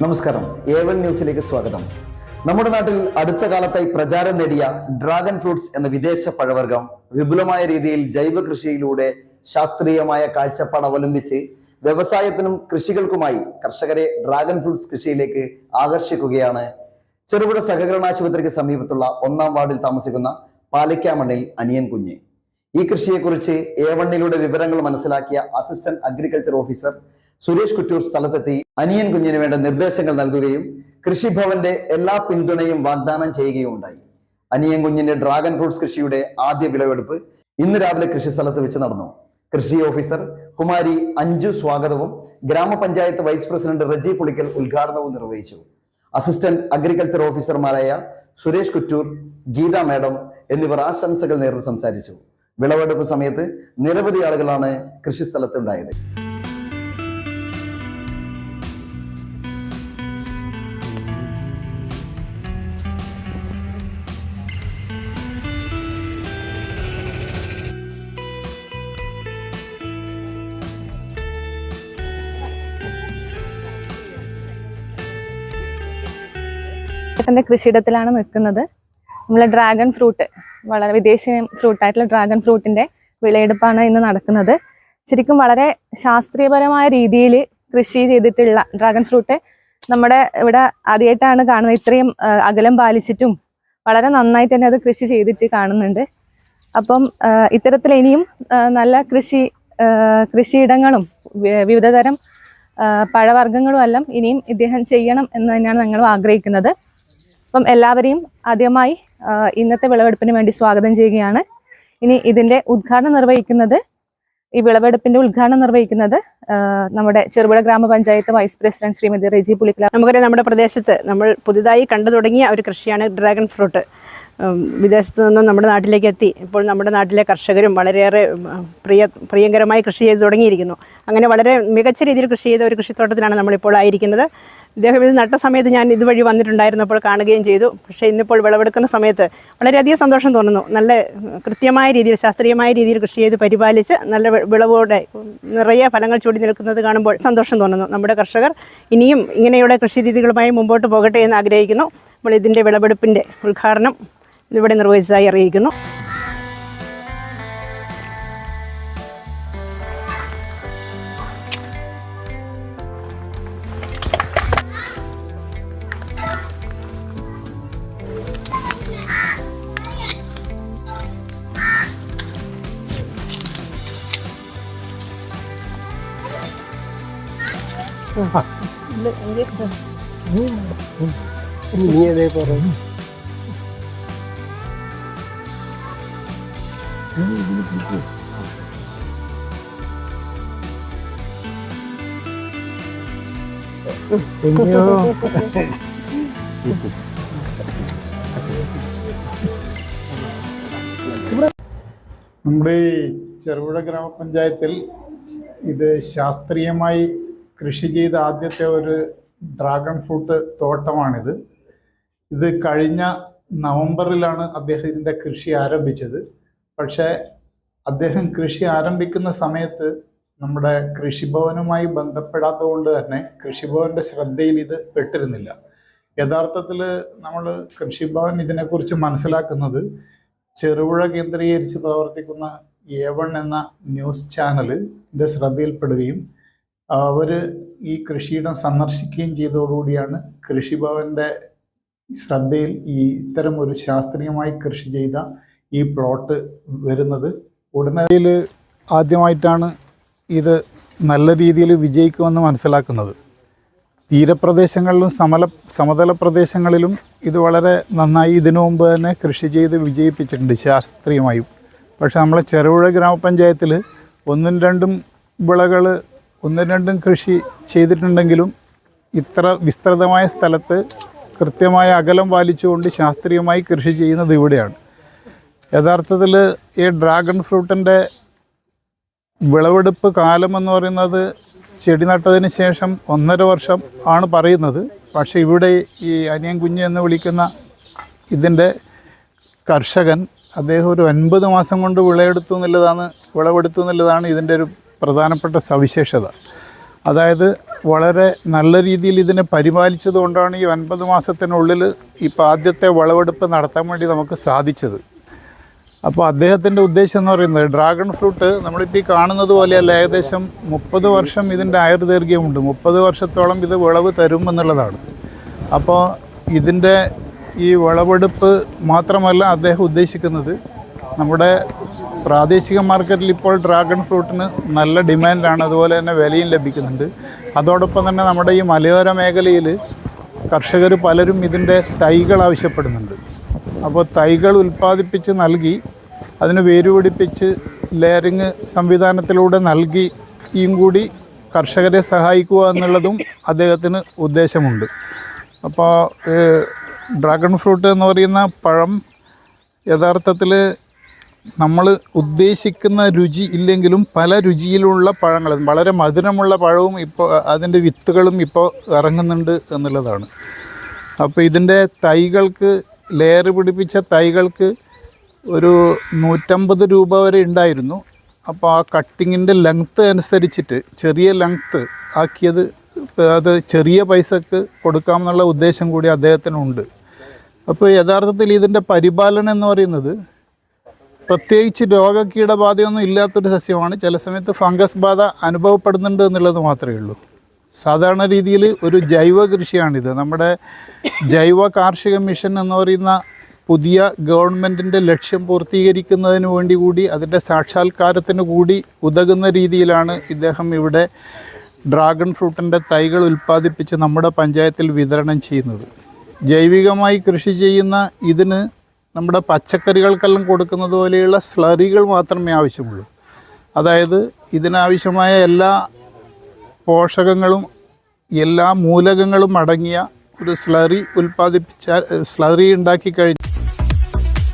നമസ്കാരം. ഏവൻ ന്യൂസിലേക്ക് സ്വാഗതം. നമ്മുടെ നാട്ടിൽ അടുത്ത കാലത്തായി പ്രചാരം നേടിയ ഡ്രാഗൺ ഫ്രൂട്ട്സ് എന്ന വിദേശ പഴവർഗം വിപുലമായ രീതിയിൽ ജൈവ കൃഷിയിലൂടെ ശാസ്ത്രീയമായ കാഴ്ചപ്പാട് അവലംബിച്ച് വ്യവസായത്തിനും കൃഷികൾക്കുമായി കർഷകരെ ഡ്രാഗൺ ഫ്രൂട്ട്സ് കൃഷിയിലേക്ക് ആകർഷിക്കുകയാണ്. ചെറുപുഴ സഹകരണ ആശുപത്രിക്ക് സമീപത്തുള്ള ഒന്നാം വാർഡിൽ താമസിക്കുന്ന പാലിക്കാമണ്ണിൽ അനിയൻ കുഞ്ഞ്. ഈ കൃഷിയെക്കുറിച്ച് എ വണ്ണിലൂടെ വിവരങ്ങൾ മനസ്സിലാക്കിയ assistant agriculture officer Suresh Kuttoor സ്ഥലത്തെത്തി അനിയൻ കുഞ്ഞിന് വേണ്ട നിർദ്ദേശങ്ങൾ നൽകുകയും കൃഷിഭവന്റെ എല്ലാ പിന്തുണയും വാഗ്ദാനം ചെയ്യുകയും ഉണ്ടായി അനിയൻ കുഞ്ഞിന്റെ ഡ്രാഗൺ ഫ്രൂട്ട്സ് കൃഷിയുടെ ആദ്യ വിളവെടുപ്പ് ഇന്ന് രാവിലെ കൃഷി സ്ഥലത്ത് വെച്ച് നടന്നു. കൃഷി ഓഫീസർ കുമാരി അഞ്ജു സ്വാഗതവും ഗ്രാമപഞ്ചായത്ത് വൈസ് പ്രസിഡന്റ് റജി പുളിക്കൽ ഉദ്ഘാടനവും നിർവഹിച്ചു. അസിസ്റ്റന്റ് അഗ്രികൾച്ചർ ഓഫീസർമാരായ സുരേഷ് കുറ്റൂർ ഗീത മാഡം എന്നിവർ ആശംസകൾ നേർന്ന് സംസാരിച്ചു. വിളവെടുപ്പ് സമയത്ത് നിരവധി ആളുകളാണ് കൃഷിസ്ഥലത്ത് ചേട്ടന്റെ കൃഷിയിടത്തിലാണ് നിൽക്കുന്നത്. നമ്മളെ ഡ്രാഗൺ ഫ്രൂട്ട് വളരെ വിദേശ ഫ്രൂട്ടായിട്ടുള്ള ഡ്രാഗൺ ഫ്രൂട്ടിന്റെ വിളയെടുപ്പാണ് ഇന്ന് നടക്കുന്നത്. ശരിക്കും വളരെ ശാസ്ത്രീയപരമായ രീതിയിൽ കൃഷി ചെയ്തിട്ടുള്ള ഡ്രാഗൺ ഫ്രൂട്ട് നമ്മുടെ ഇവിടെ ആദ്യമായിട്ടാണ് കാണുന്നത്. ഇത്രയും അകലം പാലിച്ചിട്ടും വളരെ നന്നായി തന്നെ അത് കൃഷി ചെയ്തിട്ട് കാണുന്നുണ്ട്. അപ്പം ഇത്തരത്തിൽ ഇനിയും നല്ല കൃഷി കൃഷിയിടങ്ങളും വിവിധതരം പഴവർഗങ്ങളും എല്ലാം ഇനിയും ഇദ്ദേഹം ചെയ്യണം എന്ന് തന്നെയാണ് ഞങ്ങൾ ആഗ്രഹിക്കുന്നത്. അപ്പം എല്ലാവരെയും ആദ്യമായി ഇന്നത്തെ വിളവെടുപ്പിന് വേണ്ടി സ്വാഗതം ചെയ്യുകയാണ്. ഇനി ഇതിന്റെ ഉദ്ഘാടനം നിർവഹിക്കുന്നത് ഈ വിളവെടുപ്പിന്റെ ഉദ്ഘാടനം നിർവഹിക്കുന്നത് നമ്മുടെ ചെറുപുഴ ഗ്രാമപഞ്ചായത്ത് വൈസ് പ്രസിഡന്റ് ശ്രീമതി റെജി പുളിക്കല നമുക്കറിയാം നമ്മുടെ പ്രദേശത്ത് നമ്മൾ പുതുതായി കണ്ടു തുടങ്ങിയ ഒരു കൃഷിയാണ് ഡ്രാഗൺ ഫ്രൂട്ട്. വിദേശത്ത് നിന്നും നമ്മുടെ നാട്ടിലേക്ക് എത്തി. ഇപ്പോൾ നമ്മുടെ നാട്ടിലെ കർഷകരും വളരെയേറെ പ്രിയ പ്രിയങ്കരമായി കൃഷി ചെയ്ത് തുടങ്ങിയിരിക്കുന്നു. അങ്ങനെ വളരെ മികച്ച രീതിയിൽ കൃഷി ചെയ്ത ഒരു കൃഷിത്തോട്ടത്തിലാണ് നമ്മളിപ്പോൾ ആയിരിക്കുന്നത്. ഇദ്ദേഹം ഇത് നട്ട സമയത്ത് ഞാൻ ഇതുവഴി വന്നിട്ടുണ്ടായിരുന്നപ്പോൾ കാണുകയും ചെയ്തു. പക്ഷേ ഇന്നിപ്പോൾ വിളവെടുക്കുന്ന സമയത്ത് വളരെയധികം സന്തോഷം തോന്നുന്നു. നല്ല കൃത്യമായ രീതിയിൽ ശാസ്ത്രീയമായ രീതിയിൽ കൃഷി ചെയ്ത് പരിപാലിച്ച് നല്ല വിളവോടെ നിറയെ ഫലങ്ങൾ ചൂടി നിൽക്കുന്നത് കാണുമ്പോൾ സന്തോഷം തോന്നുന്നു. നമ്മുടെ കർഷകർ ഇനിയും ഇങ്ങനെയുള്ള കൃഷി രീതികളുമായി മുമ്പോട്ട് പോകട്ടെ എന്ന് ആഗ്രഹിക്കുന്നു. നമ്മൾ ഇതിന്റെ വിളവെടുപ്പിന്റെ ഉദ്ഘാടനം ഇവിടെ നിർവഹിച്ചതായി അറിയിക്കുന്നു. നമ്മുടെ ഈ ചെറുപുഴ ഗ്രാമപഞ്ചായത്തിൽ ഇത് ശാസ്ത്രീയമായി കൃഷി ചെയ്ത ആദ്യത്തെ ഒരു ഡ്രാഗൺ ഫ്രൂട്ട് തോട്ടമാണിത്. ഇത് കഴിഞ്ഞ നവംബറിലാണ് അദ്ദേഹം ഇതിന്റെ കൃഷി ആരംഭിച്ചത്. പക്ഷേ അദ്ദേഹം കൃഷി ആരംഭിക്കുന്ന സമയത്ത് നമ്മുടെ കൃഷിഭവനുമായി ബന്ധപ്പെടാത്തത് കൊണ്ട് തന്നെ കൃഷിഭവന്റെ ശ്രദ്ധയിൽ ഇത് പെട്ടിരുന്നില്ല. യഥാർത്ഥത്തിൽ നമ്മൾ കൃഷിഭവൻ ഇതിനെക്കുറിച്ച് മനസ്സിലാക്കുന്നത് ചെറുപുഴ കേന്ദ്രീകരിച്ച് പ്രവർത്തിക്കുന്ന എ വൺ എന്ന ന്യൂസ് ചാനലിന്റെ ശ്രദ്ധയിൽപ്പെടുകയും അവർ ഈ കൃഷിയിടം സന്ദർശിക്കുകയും ചെയ്തതോടുകൂടിയാണ് കൃഷിഭവന്റെ ശ്രദ്ധയിൽ ഈ ഇത്തരം ഒരു ശാസ്ത്രീയമായി കൃഷി ചെയ്ത ഈ പ്ലോട്ട് വരുന്നത്. ഉടനടിയിൽ ആദ്യമായിട്ടാണ് ഇത് നല്ല രീതിയിൽ വിജയിക്കുമെന്ന് മനസ്സിലാക്കുന്നത്. തീരപ്രദേശങ്ങളിലും സമല സമതല പ്രദേശങ്ങളിലും ഇത് വളരെ നന്നായി ഇതിനു മുമ്പ് തന്നെ കൃഷി ചെയ്ത് വിജയിപ്പിച്ചിട്ടുണ്ട് ശാസ്ത്രീയമായും. പക്ഷെ നമ്മളെ ചെറുപുഴ ഗ്രാമപഞ്ചായത്തിൽ ഒന്നും രണ്ടും വിളകൾ ഒന്നും രണ്ടും കൃഷി ചെയ്തിട്ടുണ്ടെങ്കിലും ഇത്ര വിസ്തൃതമായ സ്ഥലത്ത് കൃത്യമായ അകലം പാലിച്ചുകൊണ്ട് ശാസ്ത്രീയമായി കൃഷി ചെയ്യുന്നത് ഇവിടെയാണ്. യഥാർത്ഥത്തിൽ ഈ ഡ്രാഗൺ ഫ്രൂട്ടിന്റെ വിളവെടുപ്പ് കാലം എന്ന് പറയുന്നത് ചെടി നട്ടതിന് ശേഷം ഒന്നര വർഷം ആണ് പറയുന്നത്. പക്ഷേ ഇവിടെ ഈ അനിയൻ കുഞ്ഞ് എന്ന് വിളിക്കുന്ന ഇതിന്റെ കർഷകൻ അദ്ദേഹം ഒരു ഒൻപത് മാസം കൊണ്ട് വിളയെടുത്തു എന്നുള്ളതാണ് വിളവെടുത്തു എന്നുള്ളതാണ് ഇതിന്റെ ഒരു പ്രധാനപ്പെട്ട സവിശേഷത. അതായത് വളരെ നല്ല രീതിയിൽ ഇതിനെ പരിപാലിച്ചത് കൊണ്ടാണ് ഈ ഒൻപത് മാസത്തിനുള്ളിൽ ഇപ്പോൾ ആദ്യത്തെ വിളവെടുപ്പ് നടത്താൻ വേണ്ടി നമുക്ക് സാധിച്ചത്. അപ്പോൾ അദ്ദേഹത്തിന്റെ ഉദ്ദേശം എന്ന് പറയുന്നത് ഡ്രാഗൺ ഫ്രൂട്ട് നമ്മളിപ്പോൾ ഈ കാണുന്നത് പോലെയല്ല ഏകദേശം മുപ്പത് വർഷം ഇതിന്റെ ആയുർദൈർഘ്യമുണ്ട്. മുപ്പത് വർഷത്തോളം ഇത് വിളവ് തരും എന്നുള്ളതാണ്. അപ്പോൾ ഇതിന്റെ ഈ വിളവെടുപ്പ് മാത്രമല്ല അദ്ദേഹം ഉദ്ദേശിക്കുന്നത് നമ്മുടെ പ്രാദേശിക മാർക്കറ്റിൽ ഇപ്പോൾ ഡ്രാഗൺ ഫ്രൂട്ടിന് നല്ല ഡിമാൻഡാണ് അതുപോലെ തന്നെ വിലയും ലഭിക്കുന്നുണ്ട്. അതോടൊപ്പം തന്നെ നമ്മുടെ ഈ മലയോര മേഖലയിൽ കർഷകർ പലരും ഇതിന്റെ തൈകൾ ആവശ്യപ്പെടുന്നുണ്ട്. അപ്പോൾ തൈകൾ ഉൽപ്പാദിപ്പിച്ച് നൽകി അതിന് വേരുപിടിപ്പിച്ച് ലെയറിങ് സംവിധാനത്തിലൂടെ നൽകി യും കൂടി കർഷകരെ സഹായിക്കുക എന്നുള്ളതും അദ്ദേഹത്തിന് ഉദ്ദേശമുണ്ട്. അപ്പോൾ ഡ്രാഗൺ ഫ്രൂട്ട് എന്ന് പറയുന്ന പഴം യഥാർത്ഥത്തിൽ നമ്മൾ ഉദ്ദേശിക്കുന്ന രുചി ഇല്ലെങ്കിലും പല രുചിയിലുള്ള പഴങ്ങൾ വളരെ മധുരമുള്ള പഴവും ഇപ്പോൾ അതിന്റെ വിത്തുകളും ഇപ്പോൾ ഇറങ്ങുന്നുണ്ട് എന്നുള്ളതാണ്. അപ്പോൾ ഇതിന്റെ തൈകൾക്ക് ലെയർ പിടിപ്പിച്ച തൈകൾക്ക് ഒരു നൂറ്റമ്പത് രൂപ വരെ ഉണ്ടായിരുന്നു. അപ്പോൾ ആ കട്ടിങ്ങിന്റെ ലെങ്ത്ത് അനുസരിച്ചിട്ട് ചെറിയ ലെങ്ത്ത് ആക്കിയത് അത് ചെറിയ പൈസക്ക് കൊടുക്കാമെന്നുള്ള ഉദ്ദേശം കൂടി അദ്ദേഹത്തിനുണ്ട് അപ്പോൾ യഥാർത്ഥത്തിൽ ഇതിന്റെ പരിപാലനം എന്ന് പറയുന്നത് പ്രത്യേകിച്ച് രോഗകീടബാധയൊന്നും ഇല്ലാത്തൊരു സസ്യമാണ്. ചില സമയത്ത് ഫംഗസ് ബാധ അനുഭവപ്പെടുന്നുണ്ട് എന്നുള്ളത് മാത്രമേ ഉള്ളൂ. സാധാരണ രീതിയിൽ ഒരു ജൈവ കൃഷിയാണിത്. നമ്മുടെ ജൈവ കാർഷിക മിഷൻ എന്ന് പറയുന്ന പുതിയ ഗവൺമെന്റിന്റെ ലക്ഷ്യം പൂർത്തീകരിക്കുന്നതിന് വേണ്ടി കൂടി അതിന്റെ സാക്ഷാത്കാരത്തിന് കൂടി ഉതകുന്ന രീതിയിലാണ് ഇദ്ദേഹം ഇവിടെ ഡ്രാഗൺ ഫ്രൂട്ടിന്റെ തൈകൾ ഉൽപ്പാദിപ്പിച്ച് നമ്മുടെ പഞ്ചായത്തിൽ വിതരണം ചെയ്യുന്നത്. ജൈവികമായി കൃഷി ചെയ്യുന്ന ഇതിന് നമ്മുടെ പച്ചക്കറികൾക്കെല്ലാം കൊടുക്കുന്നത് പോലെയുള്ള സ്ലറികൾ മാത്രമേ ആവശ്യമുള്ളൂ. അതായത് ഇതിനാവശ്യമായ എല്ലാ പോഷകങ്ങളും എല്ലാ മൂലകങ്ങളും അടങ്ങിയ ഒരു സ്ലറി ഉൽപ്പാദിപ്പിച്ചാൽ സ്ലറി ഉണ്ടാക്കി കഴിഞ്ഞു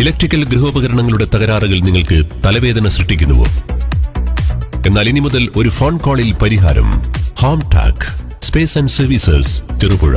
ഇലക്ട്രിക്കൽ ഗൃഹോപകരണങ്ങളുടെ തകരാറുകൾ നിങ്ങൾക്ക് തലവേദന സൃഷ്ടിക്കുന്നുവോ? എന്നാൽ ഇനി മുതൽ ഒരു ഫോൺ കോളിൽ പരിഹാരം. Home tech space and services Cherupuzha.